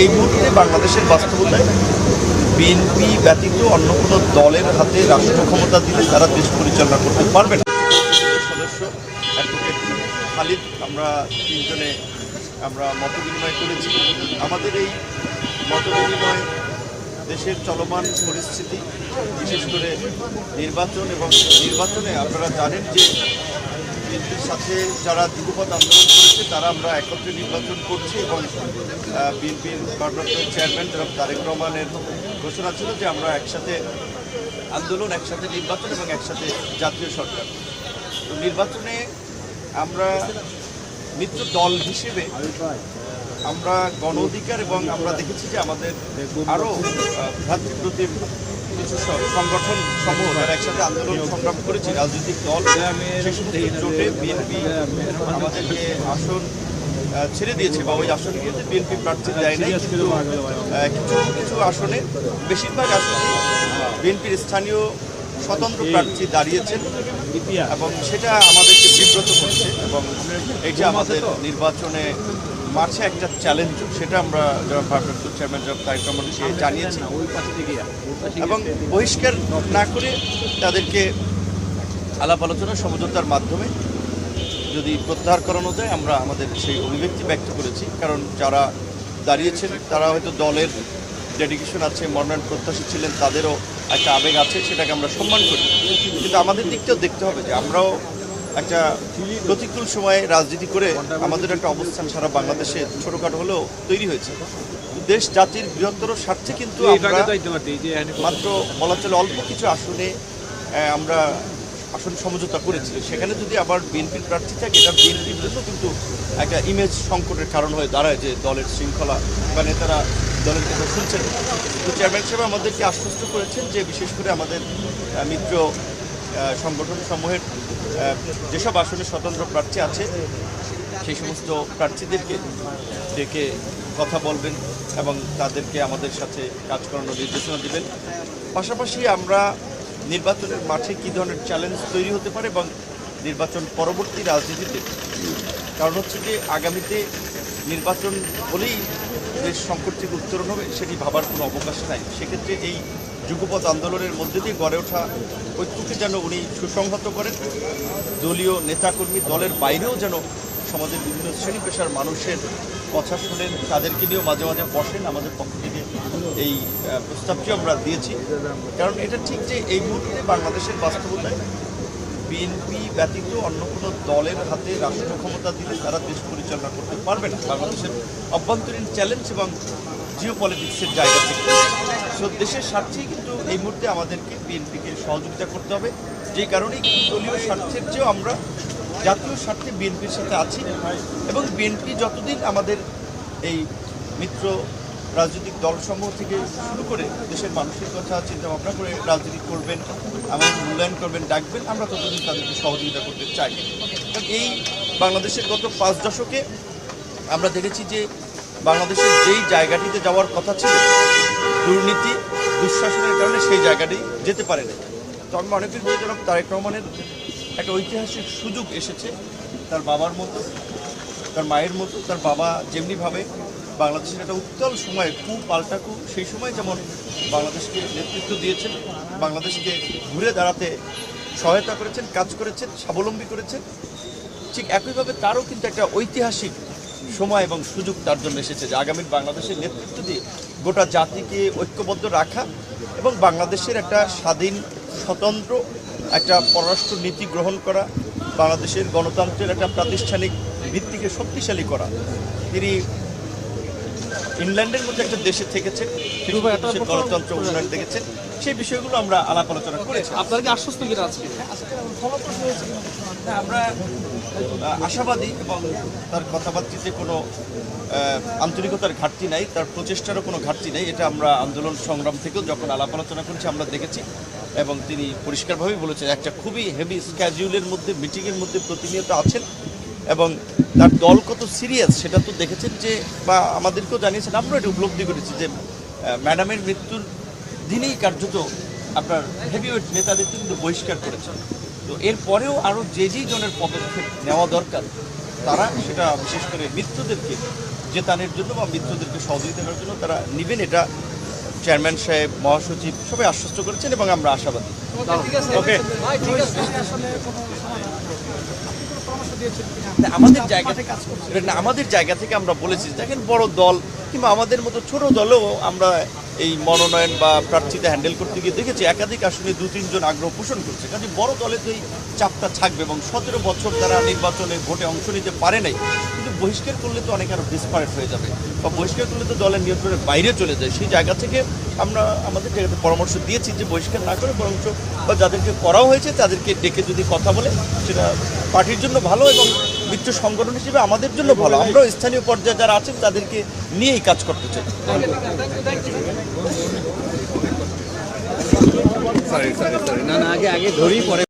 এই মুহূর্তে বাংলাদেশের বাস্তবতায় বিএনপি ব্যতীত অন্য কোনো দলের হাতে রাষ্ট্র ক্ষমতা দিলে তারা দেশ পরিচালনা করতে পারবে না। সদস্য খালিদ, আমরা তিনজনে আমরা মত বিনিময় করেছি। আমাদের এই মত বিনিময় দেশের চলমান পরিস্থিতি, বিশেষ করে নির্বাচন এবং নির্বাচনে আপনারা জানেন যে বিএনপির সাথে যারা যুগপথ আন্দোলন করেছে, তারা আমরা একত্রে নির্বাচন করছি এবং বিএনপির ভারপ্রাপ্ত চেয়ারম্যান তারেক রহমানের ঘোষণা ছিল যে আমরা একসাথে আন্দোলন, একসাথে নির্বাচন এবং একসাথে জাতীয় সরকার। তো নির্বাচনে আমরা মিত্র দল হিসেবে আমরা গণ অধিকার এবং আমরা দেখেছি যে আমাদের আরও ভ্রাতৃপ্রতিম কিছু সংগঠন সমূহ যারা একসাথে আন্দোলন সংগ্রাম করেছি রাজনৈতিক দল জোটে বিএনপি আমাদেরকে আসন ছেড়ে দিয়েছে বা ওই আসনগুলোতে বিএনপি প্রার্থী দেয় নাই কিছু কিছু আসনে বেশিরভাগ আসনে বিএনপির স্থানীয় স্বতন্ত্র প্রার্থী দাঁড়িয়েছেন এবং সেটা আমাদেরকে বিব্রত করছে এবং এটা আমাদের নির্বাচনে মাঠে একটা চ্যালেঞ্জ সেটা আমরা যারা ভারপ্রাপ্ত চেয়ারম্যান জব তারেক রহমানকে জানিয়েছি। এবং বহিষ্কার না করে তাদেরকে আলাপ আলোচনা সমঝোতার মাধ্যমে যদি প্রত্যাহার করানো যায়, আমরা আমাদের সেই অভিব্যক্তি ব্যক্ত করেছি। কারণ যারা দাঁড়িয়েছেন, তারা হয়তো দলের ডেডিকেশন আছে, মনোনয়ন প্রত্যাশী ছিলেন, তাদেরও একটা আবেগ আছে, সেটাকে আমরা সম্মান করি। কিন্তু আমাদের দিকটাও দেখতে হবে যে আমরাও একটা প্রতিকূল সময়ে রাজনীতি করে আমাদের একটা অবস্থান সারা বাংলাদেশে ছোটোখাটো হলেও তৈরি হয়েছে। দেশ জাতির বৃহত্তর স্বার্থে কিন্তু মাত্র বলা চলে অল্প কিছু আসনে আমরা আসন সমঝোতা করেছি। সেখানে যদি আবার বিএনপির প্রার্থী থাকে এটা বিএনপির জন্য কিন্তু একটা ইমেজ সংকটের কারণ হয়ে দাঁড়ায় যে দলের শৃঙ্খলা বা নেতারা দলের কথা শুনছেন। তো চেয়ারম্যান সাহেব আমাদেরকে আশ্বস্ত করেছেন যে বিশেষ করে আমাদের মিত্র আহ, সংগঠন সমূহের যেসব আসনে স্বতন্ত্র প্রার্থী আছে সেই সমস্ত প্রার্থীদেরকে ডেকে কথা বলবেন এবং তাদেরকে আমাদের সাথে কাজ করানোর নির্দেশনা দেবেন। পাশাপাশি আমরা নির্বাচনের মাঠে কী ধরনের চ্যালেঞ্জ তৈরি হতে পারে এবং নির্বাচন পরবর্তী রাজনীতিতে? কারণ হচ্ছে যে আগামীতে নির্বাচন হলেই দেশ সংকট থেকে উত্তরণ হবে সেটি ভাবার কোনো অবকাশ নাই। সেক্ষেত্রে এই যুগপথ আন্দোলনের মধ্যে দিয়ে গড়ে ওঠা ঐক্যকে যেন উনি সুসংহত করেন। দলীয় নেতাকর্মী দলের বাইরেও যেন সমাজের বিভিন্ন শ্রেণি পেশার মানুষের কথা শুনেন, তাদেরকে নিয়েও মাঝে মাঝে বসেন, আমাদের পক্ষ থেকে এই প্রস্তাবটি আমরা দিয়েছি। কারণ এটা ঠিক যে এই মুহূর্তে বাংলাদেশের বাস্তবতায় বিএনপি ব্যতীত অন্য কোনো দলের হাতে রাষ্ট্র ক্ষমতা দিলে তারা দেশ পরিচালনা করতে পারবে না। বাংলাদেশের অভ্যন্তরীণ চ্যালেঞ্জ এবং জিও পলিটিক্সের জায়গা থেকে। সো দেশের স্বার্থেই কিন্তু এই মুহূর্তে আমাদেরকে বিএনপিকে সহযোগিতা করতে হবে। যে কারণেই দলীয় স্বার্থের চেয়েও আমরা জাতীয় স্বার্থে বিএনপির সাথে আছি এবং বিএনপি যতদিন আমাদের এই মিত্র রাজনৈতিক দলসমূহ থেকে শুরু করে দেশের মানুষের কথা চিন্তা ভাবনা করে রাজনীতি করবেন, আমাদের মূল্যায়ন করবেন, ডাকবেন, আমরা ততদিন তাদেরকে সহযোগিতা করতে চাই। এই বাংলাদেশের গত পাঁচ দশকে আমরা দেখেছি যে বাংলাদেশের যেই জায়গাটিতে যাওয়ার কথা ছিল, দুর্নীতি, দুঃশাসনের কারণে সেই জায়গাটি যেতে পারে না তো আমি মনে করি যে জনাব তারেক রহমানের একটা ঐতিহাসিক সুযোগ এসেছে, তার বাবার মতো, তার মায়ের মতো, তার বাবা যেমনিভাবে বাংলাদেশের একটা উত্তাল সময় কু পাল্টা কু সেই সময় যেমন বাংলাদেশকে নেতৃত্ব দিয়েছেন, বাংলাদেশকে ঘুরে দাঁড়াতে সহায়তা করেছেন, কাজ করেছেন, স্বাবলম্বী করেছেন, ঠিক একইভাবে তারও কিন্তু একটা ঐতিহাসিক সময় এবং সুযোগ তার জন্য এসেছে যে আগামী বাংলাদেশের নেতৃত্ব দিয়ে গোটা জাতিকে ঐক্যবদ্ধ রাখা এবং বাংলাদেশের একটা স্বাধীন স্বতন্ত্র একটা পররাষ্ট্র নীতি গ্রহণ করা বাংলাদেশের গণতন্ত্রের একটা প্রাতিষ্ঠানিক ভিত্তিকে শক্তিশালী করা। তিনি ইংল্যান্ডের মধ্যে একটা দেশে থেকেছেন গণতন্ত্র উন্নয়ন দেখেছেন। সেই বিষয়গুলো আমরা আলাপ আলোচনা করেছি। আপনারা কি আশ্বস্ত কিনা আজকে? আমরা আহ, আশাবাদী এবং তার কথাবার্তিতে কোনো আন্তরিকতার ঘাটতি নাই, তার প্রচেষ্টারও কোনো ঘাটতি নেই। এটা আমরা আন্দোলন সংগ্রাম থেকেও যখন আলাপ আলোচনা করছি, আমরা দেখেছি এবং তিনি পরিষ্কারভাবেই বলেছেন, একটা খুবই হেভি স্ক্যাজুলের মধ্যে মিটিংয়ের মধ্যে প্রতিনিয়ত আছেন এবং তার দল কত সিরিয়াস সেটা তো দেখেছেন যে, বা আমাদেরকেও জানিয়েছেন আমরা এটা উপলব্ধি করেছি যে ম্যাডামের মৃত্যুর দিনেই কার্যত আপনার হেভিওয়েট নেতাদের কিন্তু বহিষ্কার করেছেন। তো এরপরেও আরও যে যেই জনের পদক্ষেপ নেওয়া দরকার তারা সেটা বিশেষ করে মৃত্যুদেরকে জেতানের জন্য বা মিত্রদেরকে সহযোগিতা করার জন্য তারা নেবেন। এটা চেয়ারম্যান সাহেব মহাসচিব সবাই আশ্বস্ত করেছেন এবং আমরা আশাবাদী। ওকে আমাদের জায়গা থেকে না আমাদের জায়গা থেকে আমরা বলেছি দেখেন বড় দল কিংবা আমাদের মতো ছোট দলেও আমরা এই মনোনয়ন বা প্রার্থীতা হ্যান্ডেল করতে গিয়ে দেখেছি একাধিক আসনে দু, তিনজন আগ্রহ পোষণ করছে। কাজে বড় দলে তো এই চাপটা থাকবে এবং সতেরো বছর তারা নির্বাচনে ভোটে অংশ নিতে পারে নাই। কিন্তু বহিষ্কার করলে তো অনেক আরও ডিসপারেট হয়ে যাবে বা বহিষ্কার করলে তো দলের নিয়ন্ত্রণের বাইরে চলে যায়। সেই জায়গা থেকে আমরা আমাদের জায়গাতে পরামর্শ দিয়েছি যে বহিষ্কার না করে বরঞ্চ বা যাদেরকে করাও হয়েছে তাদেরকে ডেকে যদি কথা বলে সেটা পার্টির জন্য ভালো এবং মিত্র সংগঠন হিসেবে আমাদের জন্য ভালো। আমরাও স্থানীয় পর্যায়ে যারা আছেন, তাদেরকে নিয়েই কাজ করতে চাই। না আগে আগে পরে